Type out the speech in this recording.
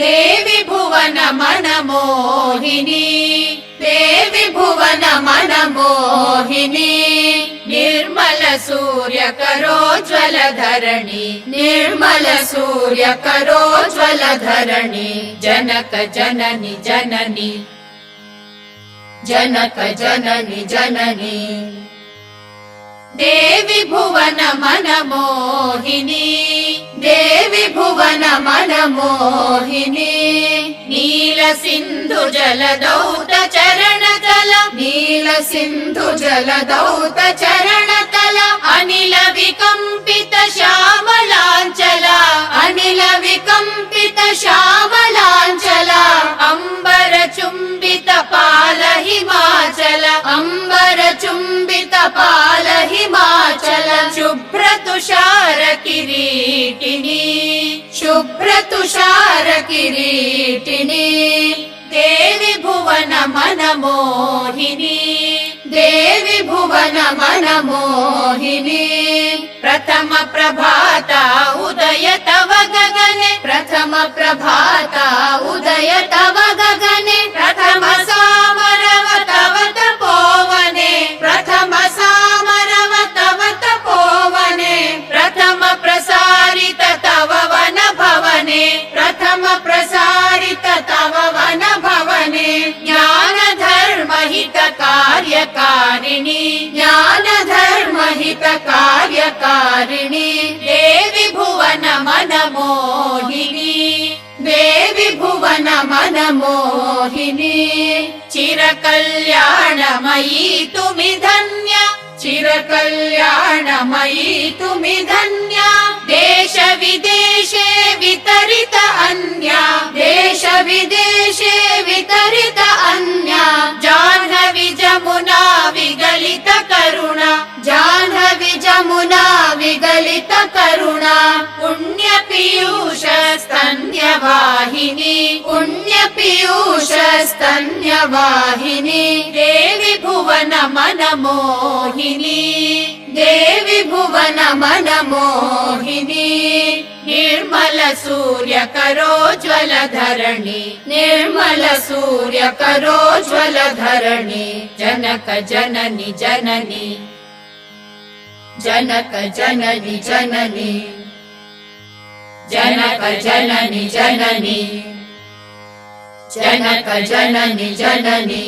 देवि भुवन मनमोहिनी देवि भुवन मनमोहिनी निर्मल सूर्य करोज्ज्वल धरणि निर्मल सूर्य करोज्ज्वल धरणि जनक जननि जननि जनक जननि जननि। देवि भुवन मनमोहिनी देवि भुवन मनमोहिनी नील सिन्धु जलदौत चरण तल नील सिन्धु जलदौत चरण तल अनिल विकम्पित श्यामलाञ्चल। अनिल विकम्पित श्यामलाञ्चल। अम्बर चुम्बित पाल हिमाचल। अम्बर चुम्बित पाल हिमाचल। शुभ्र तुषार किरीटिनी शुभ्र तुषार किरीटिनी देवि भुवन मनमोहिनी देवि भुवन मनमोहिनी प्रथम प्रभाता उदय तव गगने प्रथम प्रभाता उदय कार्यकारिणि देवि भुवन मनमोहिनी देवि भुवन मनमोहिनी चिरकल्याणमयी तुमि धन्य चिरकल्याणमयी तुमि धन्या विगलित करुणा पुण्य पीयूष स्तन्यवाहिनी पुण्य पीयूष स्तन्यवाहिनी देवि भुवन मनमोहिनी देवि भुवन मनमोहिनी निर्मल सूर्य करोज्ज्वल धरणि निर्मल सूर्य करोज्ज्वल धरणि जनक जननि जननि जनक जननि जननि। जनक जननि जननि। जनक जननि जननि